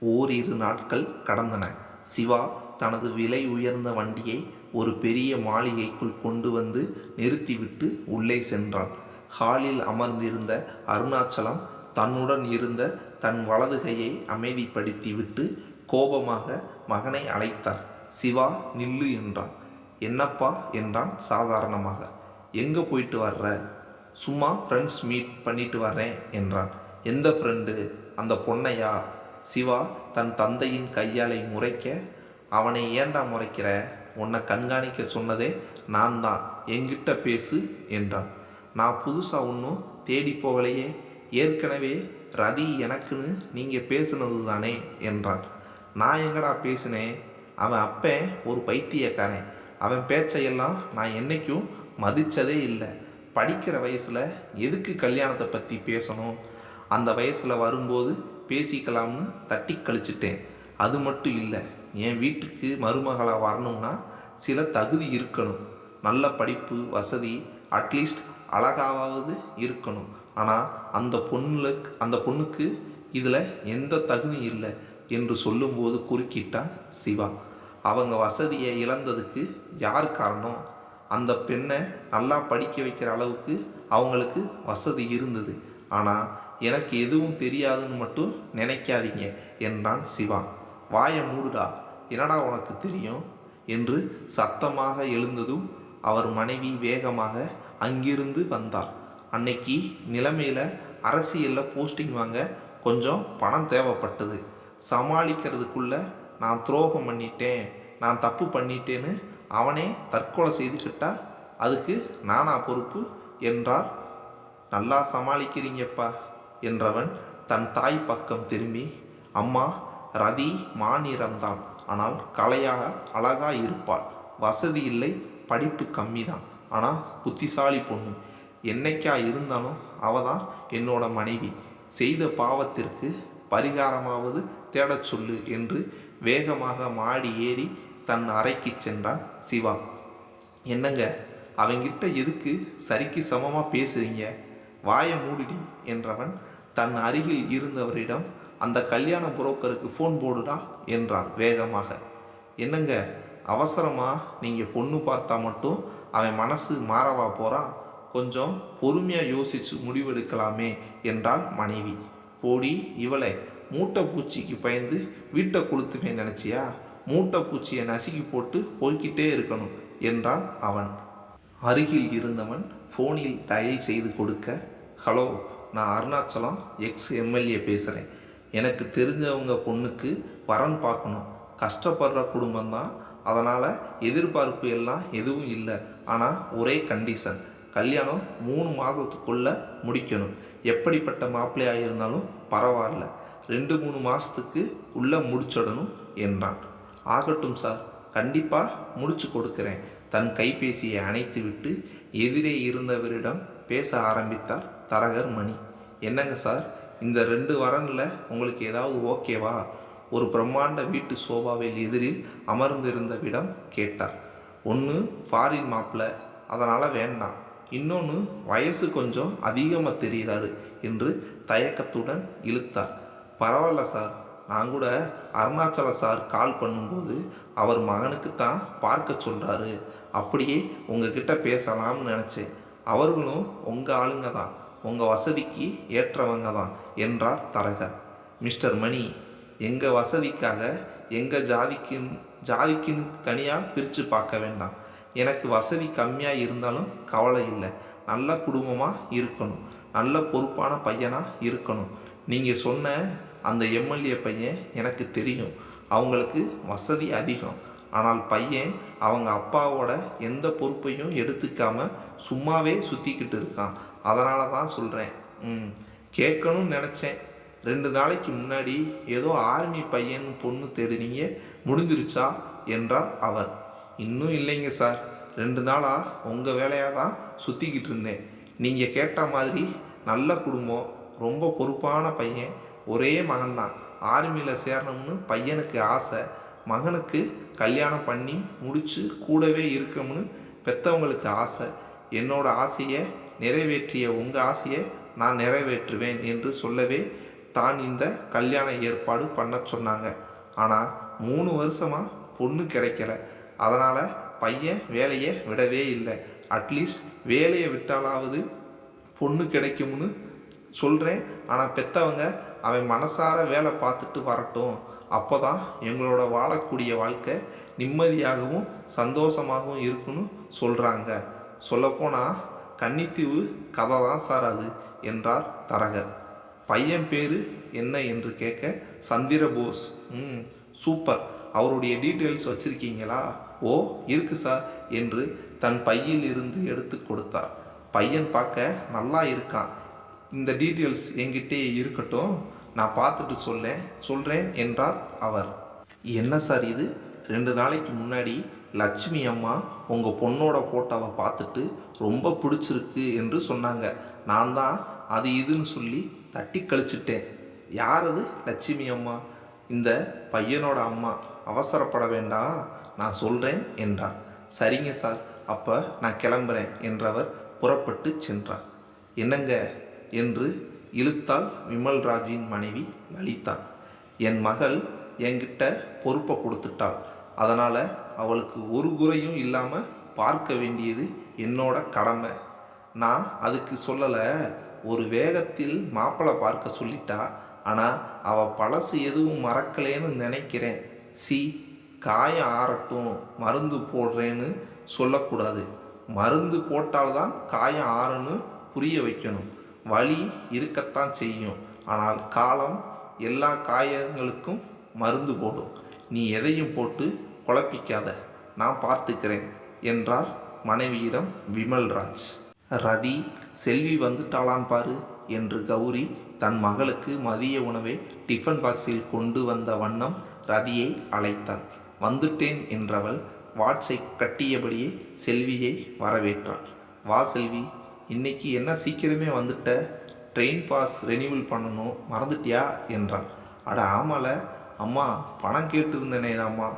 ஓரிரு நாட்கள் கடந்தன. சிவா தனது விலை உயர்ந்த வண்டியை ஒரு பெரிய மாளிகைக்குள் கொண்டு வந்து நிறுத்திவிட்டு உள்ளே சென்றான். ஹாலில் அமர்ந்திருந்த அருணாச்சலம் தன்னுடன் இருந்த தன் வலது கையை அமைதிப்படுத்திவிட்டு கோபமாக மகனை அழைத்தார். சிவா நில்லு என்றான். என்னப்பா? என்றான் சாதாரணமாக. எங்கே போயிட்டு வர்ற? சும்மா ஃப்ரெண்ட்ஸ் மீட் பண்ணிட்டு வரேன் என்றான். எந்த ஃப்ரெண்டு அந்த பொண்ணையா? சிவா தன் தந்தையின் கையாலை முறைக்க அவனை ஏண்டா முறைக்கிற? உன்னை கண்காணிக்க சொன்னதே நான் தான் என்கிட்ட பேசு என்றான். நான் புதுசாக ஒன்றும் தேடி போகலையே. ஏற்கனவே ரதி எனக்குன்னு நீங்கள் பேசுனது தானே என்றான். நான் எங்கடா பேசினேன் அவன் அப்பன் ஒரு பைத்தியக்காரன். அவன் பேச்சையெல்லாம் நான் என்னைக்கும் மதித்ததே இல்லை. படிக்கிற வயசில் எதுக்கு கல்யாணத்தை பற்றி பேசணும்? அந்த வயசில் வரும்போது பேசிக்கலாம்னு தட்டி கழிச்சிட்டேன். அது மட்டும் இல்லை என் வீட்டுக்கு மருமகளாக வரணும்னா சில தகுதி இருக்கணும். நல்ல படிப்பு வசதி அட்லீஸ்ட் அழகாவது இருக்கணும். ஆனால் அந்த பொண்ணுல அந்த பொண்ணுக்கு இதில் எந்த தகுதியும் இல்லை என்று சொல்லும்போது குறுக்கிட்டான் சிவா. அவங்க வசதியை இழந்ததுக்கு யார் காரணம்? அந்த பெண்ணை நல்லா படிக்க வைக்கிற அளவுக்கு அவங்களுக்கு வசதி இருந்தது. ஆனால் எனக்கு எதுவும் தெரியாதுன்னு மட்டும் நினைக்காதீங்க என்றான் சிவா. வாயை மூடுடா என்னடா உனக்கு தெரியும்? என்று சத்தமாக எழுந்ததும் அவர் மனைவி வேகமாக அங்கிருந்து வந்தார். அன்னைக்கு நிலைமையில் அரசியலில் போஸ்டிங் வாங்க கொஞ்சம் பணம் தேவைப்பட்டது. சமாளிக்கிறதுக்குள்ள நான் துரோகம் பண்ணிட்டேன் நான் தப்பு பண்ணிட்டேன்னு அவனே தற்கொலை செய்துக்கிட்டா அதுக்கு நானா பொறுப்பு என்றார். நல்லா சமாளிக்கிறீங்கப்பா என்றவன் தன் தாய் பக்கம் திரும்பி அம்மா ரதி மாநிறம்தான் ஆனால் கலையாக அழகா இருப்பாள் வசதி இல்லை படிப்பு கம்மி தான் ஆனால் புத்திசாலி பொண்ணு. என்னைக்கா இருந்தாலும் அவ தான் என்னோட மனைவி. செய்த பாவத்திற்கு பரிகாரமாவது தேடச் சொல்லு என்று வேகமாக மாடி ஏறி தன் அறைக்கு சென்றான் சிவா. என்னங்க அவங்கிட்ட எதுக்கு சரிக்கு சமமாக பேசுறீங்க? வாயை மூடிடி என்றவன் தன் அருகில் இருந்தவரிடம் அந்த கல்யாண புரோக்கருக்கு ஃபோன் போடுடா என்றார் வேகமாக. என்னங்க அவசரமா? நீங்கள் பொண்ணு பார்த்தா மட்டும் அவன் மனசு மாறவா போகிறான் கொஞ்சம் பொறுமையாக யோசித்து முடிவெடுக்கலாமே என்றாள் மனைவி. போடி இவளை மூட்டை பூச்சிக்கு பயந்து வீட்டை கொளுத்துவேன் நினச்சியா? மூட்டை பூச்சியை நசுக்கி போட்டு போய்கிட்டே இருக்கணும் என்றான் அவன். அருகில் இருந்தவன் ஃபோனில் டயல் செய்து கொடுக்க ஹலோ நான் அருணாச்சலம் எக்ஸ் எம்எல்ஏ பேசுகிறேன் எனக்கு தெரிஞ்சவங்க பொண்ணுக்கு வரன் பார்க்கணும். கஷ்டப்படுற குடும்பம்தான் அதனால் எதிர்பார்ப்பு எல்லாம் எதுவும் இல்லை. ஆனால் ஒரே கண்டிஷன் கல்யாணம் மூணு மாதத்துக்குள்ளே முடிக்கணும். எப்படிப்பட்ட மாப்பிள்ளையாக இருந்தாலும் பரவாயில்ல. ரெண்டு மூணு மாதத்துக்கு உள்ளே முடிச்சிடணும் என்றான். ஆகட்டும் சார். கண்டிப்பாக முடிச்சு கொடுக்கிறேன். தன் கைபேசியை அணைத்துவிட்டு எதிரே இருந்தவரிடம் பேச ஆரம்பித்தார் தரகர் மணி. என்னங்க சார்? இந்த ரெண்டு வரனில் உங்களுக்கு ஏதாவது ஓகேவா? ஒரு பிரம்மாண்ட வீட்டு சோபாவில் எதிரில் அமர்ந்திருந்த விடம் கேட்டார். ஒன்று ஃபாரின் மாப்பிள்ளை அதனால் வேண்டாம். இன்னொன்று வயசு கொஞ்சம் அதிகமாக தெரிகிறாரு என்று தயக்கத்துடன் இழுத்தார். பரவாயில்ல சார் நான் கூட அருணாச்சல சார் கால் பண்ணும்போது அவர் மகனுக்கு தான் பார்க்க சொல்கிறாரு அப்படியே உங்ககிட்ட பேசலாம்னு நினச்சேன். அவர்களும் உங்கள் ஆளுங்க தான். உங்கள் வசதிக்கு ஏற்றவங்க தான் என்றார் தரகர். மிஸ்டர் மணி எங்கள் வசதிக்காக எங்கள் ஜாதிக்கு ஜாதிக்குன்னு தனியாக பிரித்து பார்க்க வேண்டாம். எனக்கு வசதி கம்மியாக இருந்தாலும் கவலை இல்லை. நல்ல குடும்பமாக இருக்கணும். நல்ல பொறுப்பான பையனாக இருக்கணும். நீங்கள் சொன்ன அந்த எம்எல்ஏ பையன் எனக்கு தெரியும். அவங்களுக்கு வசதி அதிகம். ஆனால் பையன் அவங்க அப்பாவோட எந்த பொறுப்பையும் எடுத்துக்காமல் சும்மாவே சுற்றிக்கிட்டு இருக்கான். அதனால தான் சொல்கிறேன் ம். கேட்கணும்னு நினச்சேன். ரெண்டு நாளைக்கு முன்னாடி ஏதோ ஆர்மி பையன் பொண்ணு தேடுனீங்க முடிஞ்சிருச்சா என்றார் அவர். இன்னும் இல்லைங்க சார். ரெண்டு நாளாக உங்கள் வேலையாக தான் சுற்றிக்கிட்டு இருந்தேன். நீங்கள் கேட்ட மாதிரி நல்ல குடும்பம் ரொம்ப பொறுப்பான பையன் ஒரே மகன்தான். ஆர்மியில் சேரணும்னு பையனுக்கு ஆசை. மகனுக்கு கல்யாணம் பண்ணி முடித்து கூடவே இருக்கணும்னு பெற்றவங்களுக்கு ஆசை. என்னோட ஆசையை நிறைவேற்றிய உங்கள் ஆசையை நான் நிறைவேற்றுவேன் என்று சொல்லவே தான் இந்த கல்யாண ஏற்பாடு பண்ண சொன்னாங்க. ஆனால் மூணு வருஷமாக பொண்ணு கிடைக்கல. அதனால் பையன் வேலையை விடவே இல்லை. அட்லீஸ்ட் வேலையை விட்டாலாவது பொண்ணு கிடைக்கும்னு சொல்கிறேன் ஆனால் பெத்தவங்க அவன் மனசார வேலை பார்த்துட்டு வரட்டும். அப்போ தான் எங்களோட வாழக்கூடிய வாழ்க்கை நிம்மதியாகவும் சந்தோஷமாகவும் இருக்குன்னு சொல்கிறாங்க சொல்லப்போனால் கன்னித்தீவு கதை தான் சார் அது என்றார் தரகர். பையன் பேர் என்ன என்று கேட்க சந்திர போஸ் ம் சூப்பர். அவருடைய டீட்டெயில்ஸ் வச்சுருக்கீங்களா? ஓ இருக்கு சார் என்று தன் பையில் இருந்து எடுத்து கொடுத்தார். பையன் பார்க்க நல்லா இருக்கான். இந்த டீட்டெயில்ஸ் என்கிட்டே இருக்கட்டும் நான் பார்த்துட்டு சொல்லேன் சொல்கிறேன் என்றார் அவர். என்ன சார் இது? ரெண்டு நாளைக்கு முன்னாடி லட்சுமி அம்மா உங்கள் பொண்ணோட ஃபோட்டோவை பார்த்துட்டு ரொம்ப பிடிச்சிருக்கு என்று சொன்னாங்க. நான் தான் அது இதுன்னு சொல்லி தட்டி கழிச்சிட்டேன். யார் அது? லட்சுமி அம்மா. இந்த பையனோட அம்மா. அவசரப்பட வேண்டாம். நான் சொல்கிறேன் என்றார். சரிங்க சார். அப்போ நான் கிளம்புறேன் என்றவர் புறப்பட்டு சென்றார். என்னங்க? என்று இழுத்தாள் விமல்ராஜின் மனைவி லலிதா என் மகள் என்கிட்ட பொறுப்பை கொடுத்துட்டாள். அதனால் அவளுக்கு ஒரு குறையும் இல்லாமல் பார்க்க வேண்டியது என்னோட கடமை. நான் அதுக்கு சொல்லலை. ஒரு வேகத்தில் மாப்பிள்ளை பார்க்க சொல்லிட்டா ஆனால் அவள் பழசு எதுவும் மறக்கலேன்னு நினைக்கிறேன். சி காயம் ஆறட்டும். மருந்து போடுறேன்னு சொல்லக்கூடாது. மருந்து போட்டால்தான் காயம் ஆறுன்னு புரிய வைக்கணும். வலி இருக்கத்தான் செய்யும். ஆனால் காலம் எல்லா காயங்களுக்கும் மருந்து போடும். நீ எதையும் போட்டு குழப்பிக்காத நான் பார்த்துக்கிறேன் என்றார் மனைவியிடம் விமல்ராஜ். ரதி செல்வி வந்துட்டாளான் பாரு என்று கௌரி தன் மகளுக்கு மதிய உணவை டிஃபன் பாக்ஸில் கொண்டு வந்த வண்ணம் ரதியை அழைத்தாள். வந்துட்டேன் என்றவள் வாட்ஸை கட்டியபடியே செல்வியை வரவேற்றாள். வா செல்வி இன்னைக்கு என்ன சீக்கிரமே வந்துட்ட ட்ரெயின் பாஸ் ரெனியூவல் பண்ணணும் மறந்துட்டியா? என்றாள் அட ஆமால அம்மா பணம் கேட்டிருந்தேனே அம்மா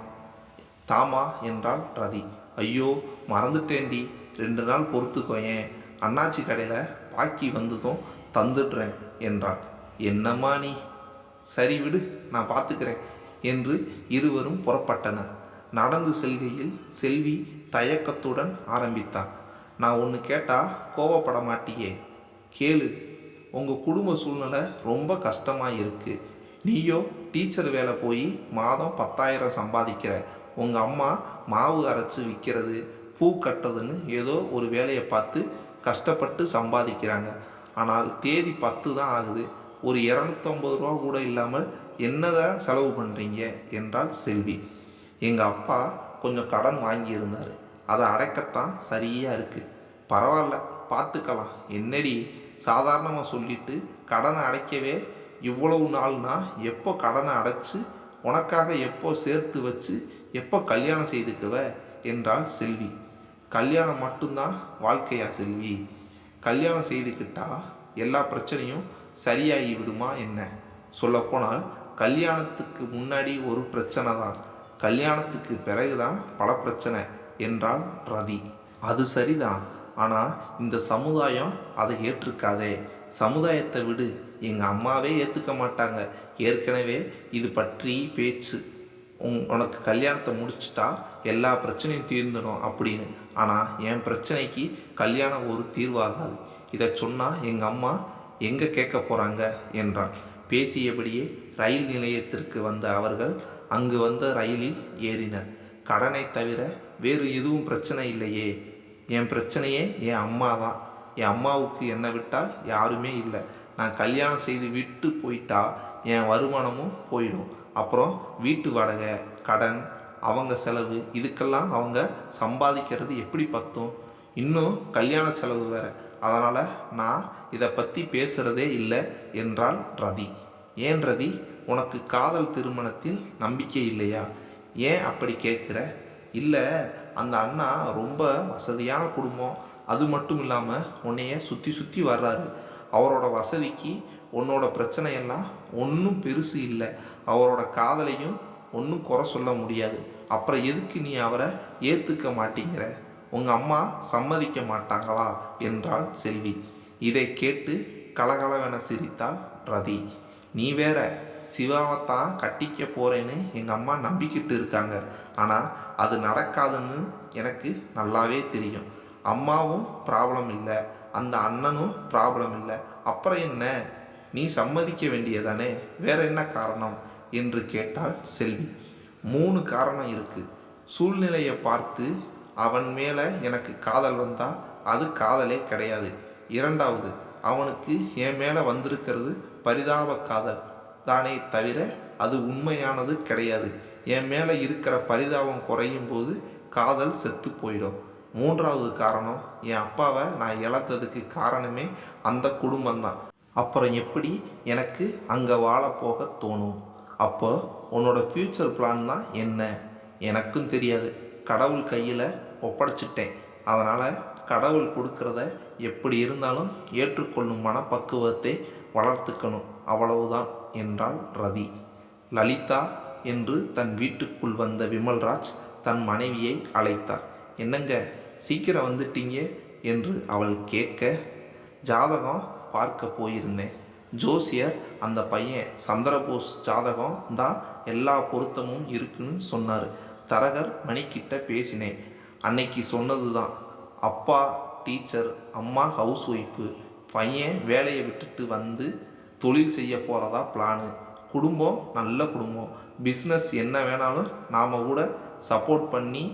தாமா என்றாள் ரதி. ஐயோ மறந்துட்டேன்டி. ரெண்டு நாள் பொறுத்துக்கோயேன் அண்ணாச்சி கடையில் பாக்கி வந்ததும் தந்துடுறேன் என்றாள். என்னம்மா நீ? சரி விடு நான் பார்த்துக்கிறேன் என்று இருவரும் புறப்பட்டனர். நடந்து செல்கையில் செல்வி தயக்கத்துடன் ஆரம்பித்தாள். நான் ஒன்று கேட்டால் கோவப்பட மாட்டியே. கேளு உங்கள் குடும்ப சூழ்நிலை ரொம்ப கஷ்டமாக இருக்குது நீயோ டீச்சர் வேலை போய் மாதம் பத்தாயிரம் சம்பாதிக்கிற. உங்கள் அம்மா மாவு அரைச்சி விற்கிறது பூ கட்டுறதுன்னு ஏதோ ஒரு வேலையை பார்த்து கஷ்டப்பட்டு சம்பாதிக்கிறாங்க. ஆனால் தேதி பத்து தான் ஆகுது. ஒரு இரநூத்தம்பது ரூபா கூட இல்லாமல் என்னதான் செலவு பண்ணுறீங்க என்றாள் செல்வி. எங்கள் அப்பா கொஞ்சம் கடன் வாங்கியிருந்தார் அதை அடைக்கத்தான் சரியாக இருக்குது பரவாயில்ல பார்த்துக்கலாம். என்னடி சாதாரணமாக சொல்லிட்டு கடனை அடைக்கவே இவ்வளவு நாள்னா எப்போ கடனை அடைச்சு உனக்காக எப்போ சேர்த்து வச்சு எப்போ கல்யாணம் செய்துக்குவ? என்றாள் செல்வி. கல்யாணம் மட்டும்தான் வாழ்க்கையா செல்வி? கல்யாணம் செய்துக்கிட்டா எல்லா பிரச்சனையும் சரியாகி விடுமா என்ன? சொல்லப்போனால் கல்யாணத்துக்கு முன்னாடி ஒரு பிரச்சனை தான் கல்யாணத்துக்கு பிறகுதான் பல பிரச்சனை என்றாள் ரதி அது சரிதான். ஆனால் இந்த சமுதாயம் அதை ஏற்றுக்காதே. சமுதாயத்தை விடு. எங்கள் அம்மாவே ஏற்றுக்க மாட்டாங்க. ஏற்கனவே இது பற்றி பேச்சு. உன் உனக்கு கல்யாணத்தை முடிச்சிட்டா எல்லா பிரச்சனையும் தீர்ந்துடும் அப்படின்னு. ஆனால் என் பிரச்சனைக்கு கல்யாணம் ஒரு தீர்வாகாது. இதை சொன்னால் எங்கள் அம்மா எங்கே கேட்க போகிறாங்க என்றான். பேசியபடியே ரயில் நிலையத்திற்கு வந்த அவர்கள் அங்கு வந்த ரயிலில் ஏறினர். கடனை தவிர வேறு எதுவும் பிரச்சனை இல்லையே. என் பிரச்சனையே என் அம்மா தான். என் அம்மாவுக்கு என்னை விட்டால் யாருமே இல்லை. நான் கல்யாணம் செய்து விட்டு போயிட்டா என் வருமானமும் போயிடும். அப்புறம் வீட்டு வாடகை கடன் அவங்க செலவு இதுக்கெல்லாம் அவங்க சம்பாதிக்கிறது எப்படி பத்தும்? இன்னும் கல்யாண செலவு வேறு. அதனால் நான் இதை பற்றி பேசுகிறதே இல்லை என்றால் ரதி. ஏன் ரதி? உனக்கு காதல் திருமணத்தில் நம்பிக்கை இல்லையா? ஏன் அப்படி கேட்குற இல்லை அந்த அண்ணா ரொம்ப வசதியான குடும்பம். அது மட்டும் இல்லாமல் உன்னைய சுற்றி சுற்றி வர்றாரு. அவரோட வசதிக்கு உன்னோட பிரச்சனையெல்லாம் ஒன்றும் பெருசு இல்லை. அவரோட காதலையும் ஒன்றும் குறை சொல்ல முடியாது. அப்புறம் எதுக்கு நீ அவரை ஏற்றுக்க மாட்டேங்கிற? உங்கள் அம்மா சம்மதிக்க மாட்டாங்களா? என்றாள் செல்வி. இதை கேட்டு கலகலவென சிரித்தாள் ரதி. நீ வேற சிவாவைத்தான் கட்டிக்க போகிறேன்னு எங்கள் அம்மா நம்பிக்கிட்டு இருக்காங்க. ஆனால் அது நடக்காதுன்னு எனக்கு நல்லாவே தெரியும். அம்மாவும் ப்ராப்ளம் இல்லை. அந்த அண்ணனும் ப்ராப்ளம் இல்லை. அப்புறம் என்ன? நீ சம்மதிக்க வேண்டியதானே? வேற என்ன காரணம்? என்று கேட்டாள் செல்வி. மூணு காரணம் இருக்குது சூழ்நிலையை பார்த்து அவன் மேலே எனக்கு காதல் வந்தால் அது காதலே கிடையாது. இரண்டாவது அவனுக்கு என் மேலே வந்திருக்கிறது பரிதாப காதல். தானே தவிர அது உண்மையானது கிடையாது. என் மேலே இருக்கிற பரிதாபம் குறையும் போது காதல் செத்து போயிடும். மூன்றாவது காரணம் என் அப்பாவை நான் இழத்ததுக்கு காரணமே அந்த குடும்பம்தான். அப்புறம் எப்படி எனக்கு அங்கே வாழ போக தோணும்? அப்போ உன்னோட ஃப்யூச்சர் பிளான் தான் என்ன? எனக்கும் தெரியாது. கடவுள் கையில் ஒப்படைச்சிட்டேன். அதனால் கடவுள் கொடுக்கறத எப்படி இருந்தாலும் ஏற்றுக்கொள்ளும் மனப்பக்குவத்தை வளர்த்துக்கணும். அவ்வளவுதான் என்றாள் ரவி. லலிதா என்று தன் வீட்டுக்குள் வந்த விமல்ராஜ் தன் மனைவியை அழைத்தார். என்னங்க சீக்கிரம் வந்துட்டீங்க? என்று அவள் கேட்க ஜாதகம் பார்க்க போயிருந்தேன். ஜோசியர் அந்த பையன் சந்திரபோஸ் ஜாதகம் தான் எல்லா பொருத்தமும் இருக்குன்னு சொன்னார். தரகர் மணிக்கிட்ட பேசினேன். அன்னைக்கு சொன்னது தான் அப்பா டீச்சர் அம்மா ஹவுஸ் ஒய்ஃபு பையன் வேலையை விட்டுட்டு வந்து தொழில் செய்ய போகிறதா பிளானு குடும்பம் நல்ல குடும்பம். பிஸ்னஸ் என்ன வேணாலும் நாம் கூட சப்போர்ட் பண்ணி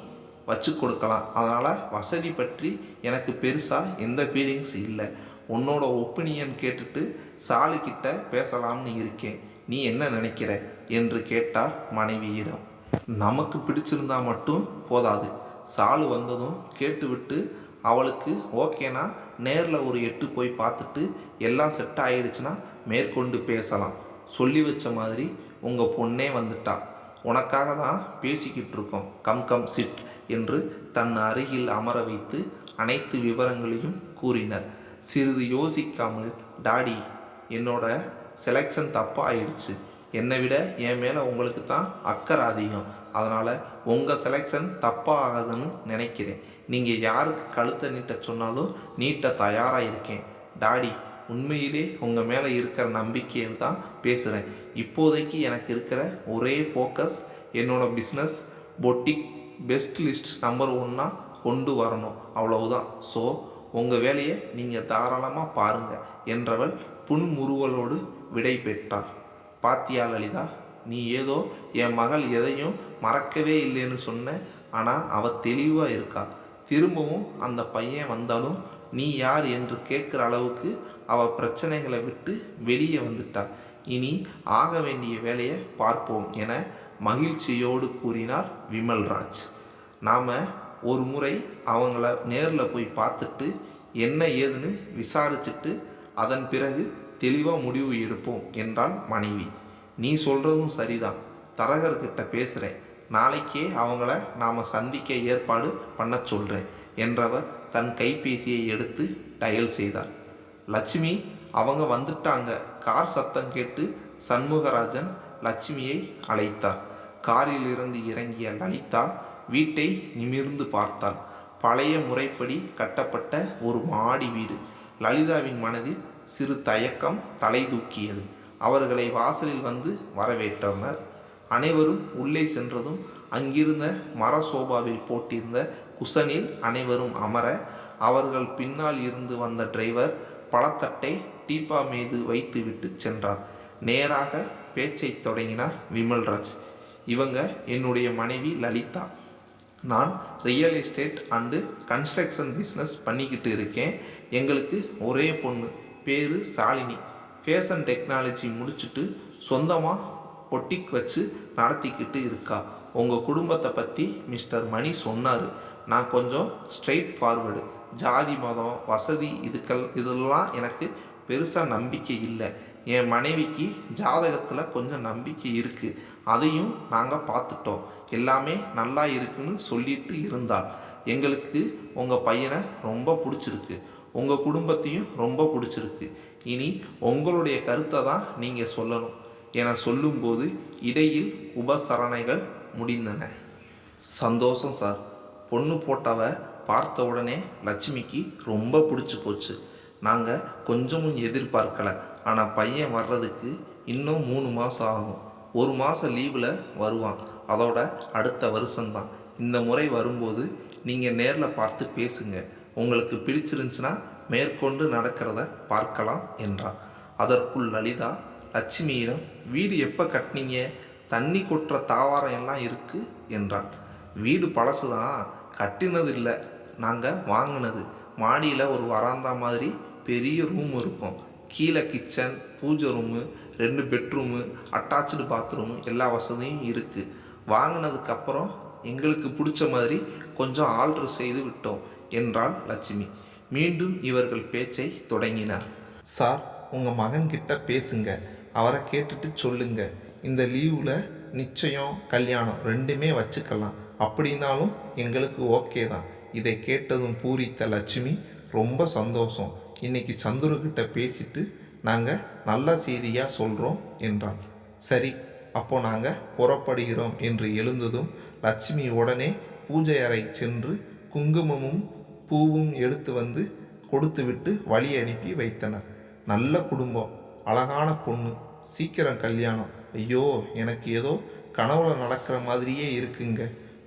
வச்சு கொடுக்கலாம். அதனால் வசதி பற்றி எனக்கு பெருசாக எந்த ஃபீலிங்ஸ் இல்லை. உன்னோட ஒப்பீனியன் கேட்டுட்டு சாலிக்கிட்ட பேசலாம்னு இருக்கேன். நீ என்ன நினைக்கிற? என்று கேட்டார் மனைவியிடம். நமக்கு பிடிச்சிருந்தா மட்டும் போதாது. சாலு வந்ததும் கேட்டுவிட்டு அவளுக்கு ஓகேனா? நேரில் ஒரு எட்டு போய் பார்த்துட்டு எல்லாம் செட் ஆகிடுச்சுன்னா மேற்கொண்டு பேசலாம். சொல்லி வச்ச மாதிரி உங்கள் பொண்ணே வந்துட்டா. உனக்காக தான் பேசிக்கிட்டு இருக்கோம். கம் கம் சிட் என்று தன் அருகில் அமர வைத்து அனைத்து விவரங்களையும் கூறினர். சிறிது யோசிக்காமல் டாடி என்னோட செலெக்ஷன் தப்பாக ஆயிடுச்சு என்னை விட என் மேலே உங்களுக்கு தான் அக்கறை அதிகம். அதனால் உங்கள் செலெக்ஷன் தப்பாக ஆகுதுன்னு நினைக்கிறேன். நீங்கள் யாருக்கு கழுத்தை நீட்ட சொன்னாலும் நீட்ட தயாராக இருக்கேன். டாடி உண்மையிலே உங்கள் மேலே இருக்கிற நம்பிக்கையில் தான் பேசுகிறேன் இப்போதைக்கு எனக்கு இருக்கிற ஒரே ஃபோக்கஸ் என்னோடய business boutique best list number ஒன்னாக கொண்டு வரணும். அவ்வளவுதான். ஸோ உங்கள் வேலையை நீங்கள் தாராளமாக பாருங்கள் என்றவள் புன்முறுவலோடு விடை பெற்றார் பாத்தியா லலிதா நீ ஏதோ என் மகள் எதையும் மறக்கவே இல்லைன்னு சொன்ன ஆனால் அவள் தெளிவாக இருக்கா. திரும்பவும் அந்த பையன் வந்தாலும் நீ யார் என்று கேட்குற அளவுக்கு அவள் பிரச்சனைகளை விட்டு வெளியே வந்துட்டா. இனி ஆக வேண்டிய வேலையை பார்ப்போம் என மகிழ்ச்சியோடு கூறினார் விமல்ராஜ். நாம் ஒரு முறை அவங்கள நேரில் போய் பார்த்துட்டு என்ன ஏதுன்னு விசாரிச்சுட்டு அதன் பிறகு தெளிவாக முடிவு எடுப்போம் என்றான் மனைவி. நீ சொல்கிறதும் சரிதான். தரகர்கிட்ட பேசுகிறேன் நாளைக்கே அவங்கள நாம் சந்திக்க ஏற்பாடு பண்ண சொல்கிறேன் என்றவர் தன் கைபேசியை எடுத்து டயல் செய்தார். லட்சுமி அவங்க வந்துட்டாங்க. கார் சத்தம் கேட்டு சண்முகராஜன் லட்சுமியை அழைத்தார். காரில் இருந்து இறங்கிய லலிதா வீட்டை நிமிர்ந்து பார்த்தாள். பழைய முறைப்படி கட்டப்பட்ட ஒரு மாடி வீடு. லலிதாவின் மனதில் சிறு தயக்கம் தலை தூக்கியது. அவர்களை வாசலில் வந்து வரவேற்றனர். அனைவரும் உள்ளே சென்றதும் அங்கிருந்த மர சோபாவில் போட்டிருந்த குசனில் அனைவரும் அமர அவர்கள் பின்னால் இருந்து வந்த டிரைவர் பழத்தட்டை டீப்பா மீது வைத்துவிட்டு சென்றார். நேராக பேச்சை தொடங்கினார் விமல்ராஜ். இவங்க என்னுடைய மனைவி லலிதா. நான் real estate and construction business பண்ணிக்கிட்டு இருக்கேன். எங்களுக்கு ஒரே பொண்ணு பேர் சாலினி. ஃபேஷன் டெக்னாலஜி முடிச்சுட்டு சொந்தமாக பொட்டிக் வச்சு நடத்திக்கிட்டு இருக்கா. உங்கள் குடும்பத்தை பற்றி மிஸ்டர் மணி சொன்னார். நான் கொஞ்சம் ஸ்ட்ரெயிட் ஃபார்வர்டு ஜாதி மதம் வசதி இதுக்கள் இதெல்லாம் எனக்கு பெருசாக நம்பிக்கை இல்லை. என் மனைவிக்கு ஜாதகத்தில் கொஞ்சம் நம்பிக்கை இருக்குது அதையும் நாங்கள் பார்த்துட்டோம். எல்லாமே நல்லா இருக்குன்னு சொல்லிட்டு இருந்தாள். எங்களுக்கு உங்கள் பையனை ரொம்ப பிடிச்சிருக்கு. உங்கள் குடும்பத்தையும் ரொம்ப பிடிச்சிருக்கு. இனி உங்களுடைய கருத்தை தான் நீங்கள் சொல்லணும். என சொல்லும்போது இடையில் உபசரணைகள் முடிந்தன. சந்தோஷம் சார். பொண்ணு போட்டவ பார்த்த உடனே லட்சுமிக்கு ரொம்ப பிடிச்சி போச்சு. நாங்கள் கொஞ்சமும் எதிர்பார்க்கலை. ஆனால் பையன் வர்றதுக்கு இன்னும் மூணு மாதம் ஆகும். ஒரு மாதம் லீவில் வருவான். அதோட அடுத்த வருஷம்தான். இந்த முறை வரும்போது நீங்கள் நேரில் பார்த்து பேசுங்க. உங்களுக்கு பிடிச்சிருந்துச்சுன்னா மேற்கொண்டு நடக்கிறத பார்க்கலாம் என்றார். அதற்குள் லலிதா லட்சுமியிடம் வீடு எப்போ கட்டினீங்க? தண்ணி கொட்டுற தாவாரம் எல்லாம் இருக்குது என்றான் வீடு பழசு தான் கட்டினது இல்லை. நாங்கள் வாங்கினது. மாடியில் ஒரு வராந்தா மாதிரி பெரிய ரூம் இருக்கும். கீழே கிச்சன் பூஜை ரூமு ரெண்டு பெட்ரூமு அட்டாச்சு பாத்ரூமு எல்லா வசதியும் இருக்குது வாங்கினதுக்கப்புறம் எங்களுக்கு பிடிச்ச மாதிரி கொஞ்சம் ஆல்ட்ரு செய்து விட்டோம் என்றாள் லட்சுமி. மீண்டும் இவர்கள் பேச்சை தொடங்கினார். சார் உங்கள் மகன்கிட்ட பேசுங்க. அவரை கேட்டுட்டு சொல்லுங்க. இந்த லீவில் நிச்சயம் கல்யாணம் ரெண்டுமே வச்சுக்கலாம். அப்படின்னாலும் எங்களுக்கு ஓகே தான். இதை கேட்டதும் பூரித்த லட்சுமி ரொம்ப சந்தோஷம். இன்னைக்கு சந்துருக்கிட்ட பேசிட்டு நாங்கள் நல்ல செய்தியாக சொல்கிறோம் என்றான். சரி அப்போ நாங்கள் புறப்படுகிறோம் என்று எழுந்ததும் லட்சுமி உடனே பூஜை அறை சென்று குங்குமமும் பூவும் எடுத்து வந்து கொடுத்துவிட்டு வழி அனுப்பி வைத்தனர். நல்ல குடும்பம் அழகான பொண்ணு சீக்கிரம் கல்யாணம். ஐயோ எனக்கு ஏதோ கனவுல நடக்கிற மாதிரியே இருக்குங்க.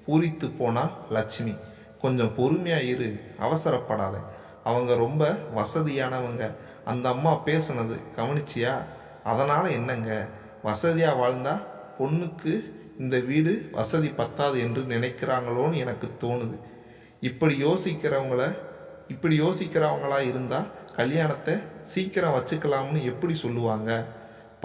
பூரித்து போனால் லட்சுமி. கொஞ்சம் பொறுமையாக இரு அவசரப்படாத. அவங்க ரொம்ப வசதியானவங்க. அந்த அம்மா பேசுனது கவனிச்சியா? அதனால் என்னங்க? வசதியாக வாழ்ந்தால் பொண்ணுக்கு இந்த வீடு வசதி பத்தாது என்று நினைக்கிறாங்களோன்னு எனக்கு தோணுது. இப்படி யோசிக்கிறவங்கள இப்படி யோசிக்கிறவங்களா இருந்தால் கல்யாணத்தை சீக்கிரம் வச்சுக்கலாம்னு எப்படி சொல்லுவாங்க?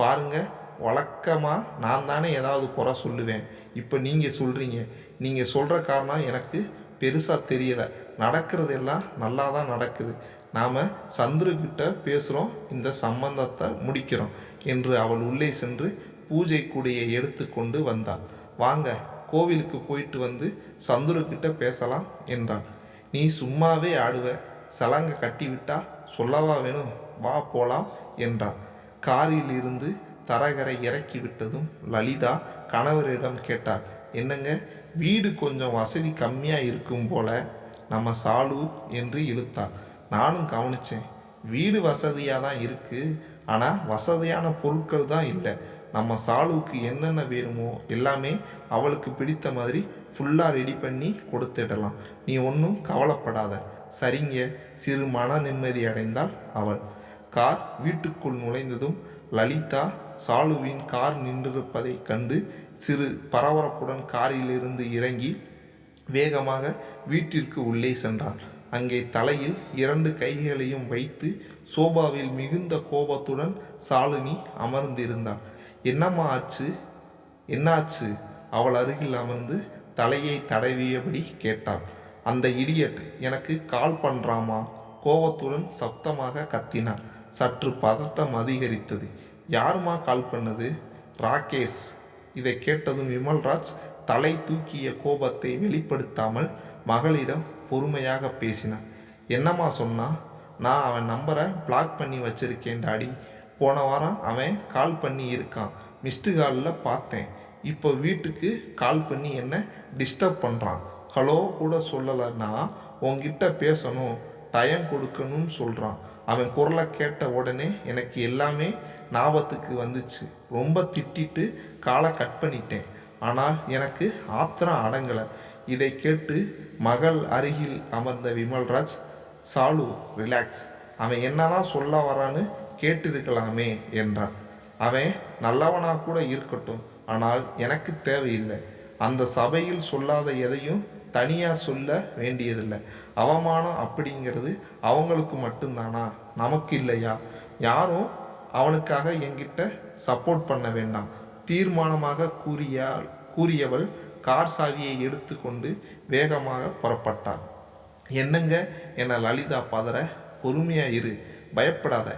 பாருங்கள் வழக்கமாக நான் தானே ஏதாவது குறை சொல்லுவேன். இப்போ நீங்கள் சொல்கிறீங்க நீங்கள் சொல்கிற காரணம் எனக்கு பெருசாக தெரியலை. நடக்கிறதெல்லாம் நல்லா தான் நடக்குது. நாம் சந்துருக்கிட்ட பேசுகிறோம் இந்த சம்பந்தத்தை முடிக்கிறோம் என்று அவள் உள்ளே சென்று பூஜை கூடையை எடுத்துக்கொண்டு வந்தாள். வாங்க கோவிலுக்கு போயிட்டு வந்து சந்துருக்கிட்ட பேசலாம் என்றாள். நீ சும்மாவே ஆடுவ சலங்கை கட்டிவிட்டா சொல்லவா வேணும்? வா போலாம் என்றார் காரில் இருந்து தரகரை இறக்கி விட்டதும் லலிதா கணவரிடம் கேட்டார் என்னங்க வீடு கொஞ்சம் வசதி கம்மியாக இருக்கும் போல நம்ம சாலு என்று இழுத்தான். நானும் கவனிச்சேன். வீடு வசதியாக தான் இருக்குது ஆனால் வசதியான பொருட்கள் தான் இல்லை. நம்ம சாலுவுக்கு என்னென்ன வேணுமோ எல்லாமே அவளுக்கு பிடித்த மாதிரி ஃபுல்லாக ரெடி பண்ணி கொடுத்துடலாம். நீ ஒன்றும் கவலைப்படாத. சரிங்க. சிறு மன நிம்மதி அடைந்தாள் அவள். கார் வீட்டுக்குள் நுழைந்ததும் லலிதா சாலுவின் கார் நின்றிருப்பதைக் கண்டு சிறு பரபரப்புடன் காரிலிருந்து இறங்கி வேகமாக வீட்டிற்கு உள்ளே சென்றான். அங்கே தலையில் இரண்டு கைகளையும் வைத்து சோபாவில் மிகுந்த கோபத்துடன் சாலினி அமர்ந்திருந்தாள். என்னம்மா ஆச்சு? என்னாச்சு? அவள் அருகில் அமர்ந்து தலையை தடவியபடி கேட்டாள். அந்த இடியட் எனக்கு கால் பண்ணுறாமா கோபத்துடன் சப்தமாக கத்தினார் சற்று பதட்டம் அதிகரித்தது. யாருமா கால் பண்ணது? ராகேஷ். இதை கேட்டதும் விமல்ராஜ் தலை தூக்கிய கோபத்தை வெளிப்படுத்தாமல் மகளிடம் பொறுமையாக பேசினார் என்னம்மா சொன்னா? நான் அவன் நம்பரை பிளாக் பண்ணி வச்சிருக்கேன் டாடி போன வாரம் அவன் கால் பண்ணி இருக்கான். மிஸ்டு காலில் பார்த்தேன். இப்போ வீட்டுக்கு கால் பண்ணி என்ன டிஸ்டர்ப் பண்ணுறான் ஹலோ கூட சொல்லலைன்னா உங்ககிட்ட பேசணும் டயம் கொடுக்கணும்னு சொல்கிறான் அவன் குரலை கேட்ட உடனே எனக்கு எல்லாமே ஞாபகத்துக்கு வந்துச்சு. ரொம்ப திட்டிட்டு காலை கட் பண்ணிட்டேன். ஆனால் எனக்கு ஆத்திரம் அடங்கலை. இதை கேட்டு மகள் அருகில் அமர்ந்த விமல்ராஜ் சாலு ரிலாக்ஸ் அவன் என்னதான் சொல்ல வரான்னு கேட்டிருக்கலாமே என்றான். அவன் நல்லவனா கூட இருக்கட்டும். ஆனால் எனக்கு தேவையில்லை. அந்த சபையில் சொல்லாத எதையும் தனியாக சொல்ல வேண்டியதில்லை. அவமானம் அப்படிங்கிறது அவங்களுக்கு மட்டும்தானா? நமக்கு இல்லையா? யாரும் அவனுக்காக என்கிட்ட சப்போர்ட் பண்ண வேண்டாம். தீர்மானமாக கூறியார் கூறியவள் கார் சாவியை எடுத்துக்கொண்டு வேகமாக புறப்பட்டாள். என்னங்க? என லலிதா பதற? பொறுமையாக இரு. பயப்படாத.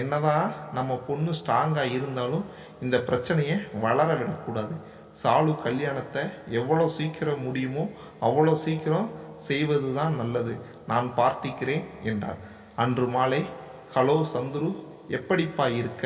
என்னதான் நம்ம பொண்ணு ஸ்ட்ராங்காக இருந்தாலும் இந்த பிரச்சனையை வளர விடக்கூடாது. சாலு கல்யாணத்தை எவ்வளோ சீக்கிரம் முடியுமோ அவ்வளோ சீக்கிரம் செய்வது தான் நல்லது. நான் பார்த்திக்கிறேன் என்றார். அன்று மாலை ஹலோ சந்துரு எப்படிப்பா இருக்க?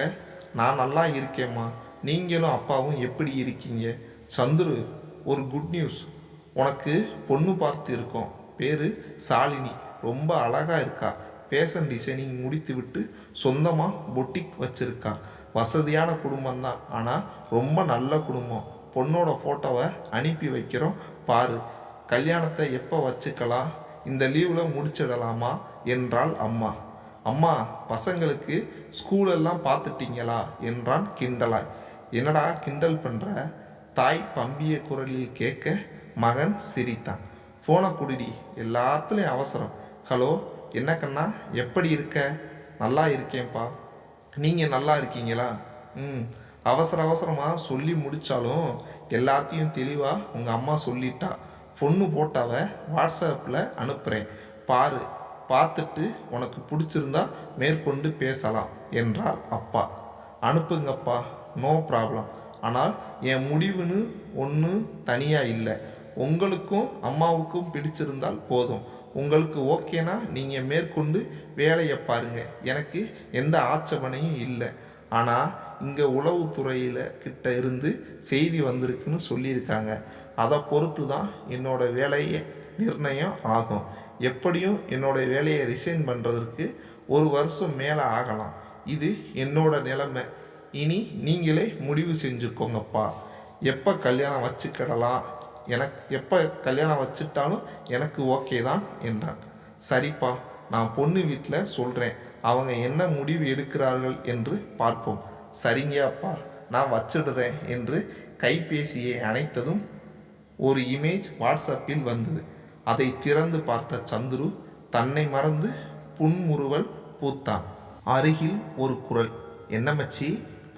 நான் நல்லா இருக்கேம்மா. நீங்களும் அப்பாவும் எப்படி இருக்கீங்க? சந்துரு ஒரு குட் நியூஸ் உனக்கு பொண்ணு பார்த்து இருக்கோம். பேர் சாலினி. ரொம்ப அழகாக இருக்கா. ஃபேஷன் டிசைனிங் முடித்து விட்டு சொந்தமாக பொட்டிக் வச்சுருக்கா. வசதியான குடும்பம் தான் ஆனால் ரொம்ப நல்ல குடும்பம். பொண்ணோட ஃபோட்டோவை அனுப்பி வைக்கிறோம். பாரு கல்யாணத்தை எப்போ வச்சுக்கலாம்? இந்த லீவில் முடிச்சிடலாமா? என்றாள் அம்மா. அம்மா பசங்களுக்கு ஸ்கூலெல்லாம் பார்த்துட்டீங்களா? என்றான் கிண்டலாய். என்னடா கிண்டல் பண்ணுற தாய் பம்பிய குரலில் கேட்க மகன் சிரித்தான். ஃபோனை குடிடி எல்லாத்துலேயும் அவசரம். ஹலோ என்ன கண்ணா? எப்படி இருக்க? நல்லா இருக்கேன்ப்பா. நீங்கள் நல்லா இருக்கீங்களா? ம் அவசர அவசரமாக சொல்லி முடித்தாலும் எல்லாத்தையும் தெளிவாக உங்கள் அம்மா சொல்லிட்டா. பொண்ணு போட்டாவ வாட்ஸ்அப்பில் அனுப்புகிறேன் பாரு பார்த்துட்டு உனக்கு பிடிச்சிருந்தா மேற்கொண்டு பேசலாம் என்றார் அப்பா. அனுப்புங்கப்பா நோ ப்ராப்ளம் ஆனால் என் முடிவுன்னு ஒன்று தனியாக இல்லை. உங்களுக்கும் அம்மாவுக்கும் பிடிச்சிருந்தால் போதும். உங்களுக்கு ஓகேனா நீங்கள் மேற்கொண்டு வேலையை பாருங்க. எனக்கு எந்த ஆட்சேபனையும் இல்லை. ஆனால் இங்கே உளவுத்துறையில் கிட்ட இருந்து செய்தி வந்திருக்குன்னு சொல்லியிருக்காங்க. அதை பொறுத்து தான் என்னோடய வேலையை நிர்ணயம் ஆகும். எப்படியும் என்னோட வேலையை ரிசைன் பண்ணுறதுக்கு ஒரு வருஷம் மேலே ஆகலாம். இது என்னோட நிலைமை. இனி நீங்களே முடிவு செஞ்சுக்கோங்கப்பா. எப்போ கல்யாணம் வச்சுக்கிடலாம்? எனக்கு எப்போ கல்யாணம் வச்சுட்டாலும் எனக்கு ஓகே தான் என்றான். சரிப்பா நான் பொண்ணு வீட்டில் சொல்கிறேன் அவங்க என்ன முடிவு எடுக்கிறார்கள் என்று பார்ப்போம். சரிங்க அப்பா நான் வச்சிடுறேன் என்று கைபேசியை அணைத்ததும் ஒரு இமேஜ் வாட்ஸ்அப்பில் வந்தது. அதை திறந்து பார்த்த சந்துரு தன்னை மறந்து புன்முறுவல் பூத்தான். அருகில் ஒரு குரல் என்ன மச்சி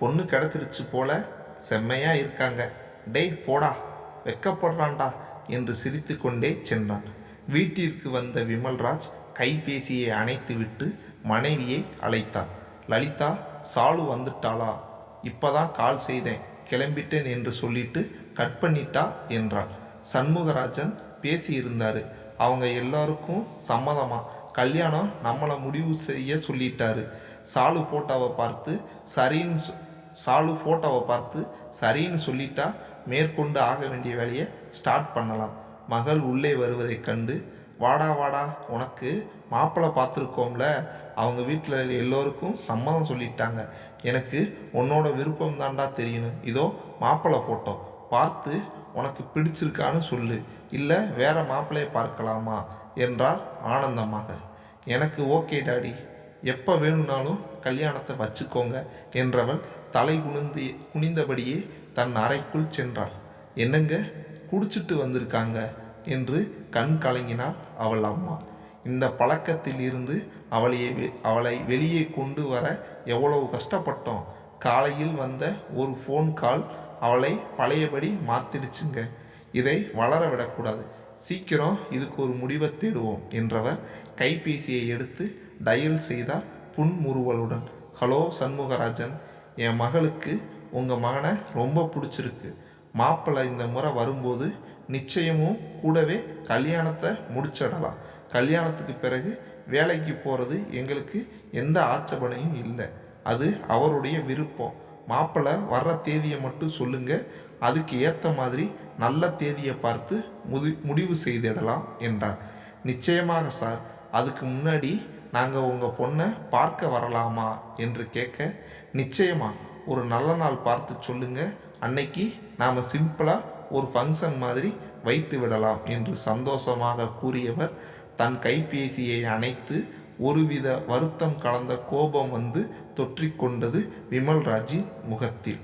பொண்ணு கிடச்சிருச்சு போல செம்மையாக இருக்காங்க. டேய் போடா வெக்கப்படுறான்டா என்று சிரித்துக்கொண்டே சென்றான். வீட்டிற்கு வந்த விமல்ராஜ் கைபேசியை அணைத்துவிட்டு மனைவியை அழைத்தார் லலிதா சாலு வந்துட்டாளா? இப்போதான் கால் செய்தேன் கிளம்பிட்டேன் என்று சொல்லிட்டு கட் பண்ணிட்டா என்றாள். சண்முகராஜன் பேசியிருந்தார். அவங்க எல்லாருக்கும் சம்மதமா? கல்யாணம் நம்மளை முடிவு செய்ய சொல்லிட்டாரு. சாலு போட்டாவை பார்த்து சரின்னு சொ- சாலு ஃபோட்டோவை பார்த்து சரின்னு சொல்லிட்டா மேற்கொண்டு ஆக வேண்டிய வேலையை ஸ்டார்ட் பண்ணலாம். மகள் உள்ளே வருவதைக் கண்டு வாடா வாடா உனக்கு மாப்பிள்ளை பார்த்துருக்கோம்ல. அவங்க வீட்டில் எல்லோருக்கும் சம்மதம் சொல்லிட்டாங்க. எனக்கு உன்னோட விருப்பம் தாண்டா தெரியணும். இதோ மாப்பிள்ளை ஃபோட்டோ பார்த்து உனக்கு பிடிச்சிருக்கான்னு சொல்லு. இல்லை வேற மாப்பிள்ளையை பார்க்கலாமா? என்றார் ஆனந்தமாக எனக்கு ஓகே டாடி எப்போ வேணும்னாலும் கல்யாணத்தை வச்சுக்கோங்க என்றவள் தலை குனிந்து குனிந்தபடியே தன் அறைக்குள் சென்றாள். என்னங்க? குடிச்சிட்டு வந்திருக்காங்க என்று கண் கலங்கினாள் அவள் அம்மா. இந்த பழக்கத்தில் இருந்து அவளையே வெ- அவளை வெளியே கொண்டு வர எவ்வளவு கஷ்டப்பட்டோம். காலையில் வந்த ஒரு ஃபோன் கால் அவளை பழையபடி மாத்திடுச்சுங்க. இதை வளர விடக்கூடாது. சீக்கிரம் இதுக்கு ஒரு முடிவை தேடுவோம் என்றவர் கைபேசியை எடுத்து டயல் செய்தார் புன்முறுவலுடன். ஹலோ சண்முகராஜன் என் மகளுக்கு உங்கள் மகனை ரொம்ப பிடிச்சிருக்கு. மாப்பிள்ளை இந்த முறை வரும்போது நிச்சயமும் கூடவே கல்யாணத்தை முடிச்சிடலாம். கல்யாணத்துக்கு பிறகு வேலைக்கு போகிறது எங்களுக்கு எந்த ஆட்சேபனையும் இல்லை. அது அவருடைய விருப்பம். மாப்பிள்ளை வர்ற தேதியை மட்டும் சொல்லுங்கள் அதுக்கு ஏற்ற மாதிரி நல்ல தேதியை பார்த்து முதி முடிவு செய்திடலாம் என்றார். நிச்சயமாக சார் அதுக்கு முன்னாடி நாங்கள் உங்கள் பொண்ணை பார்க்க வரலாமா என்று கேட்க நிச்சயமா ஒரு நல்ல நாள் பார்த்து சொல்லுங்கள் அன்னைக்கு நாம் சிம்பிளாக ஒரு ஃபங்க்ஷன் மாதிரி வைத்து விடலாம் என்று சந்தோஷமாக கூறியவர். தன் கைபேசியை அணைத்து ஒருவித வருத்தம் கலந்த கோபம் வந்து தொற்றிக்கொண்டது விமல்ராஜின் முகத்தில்.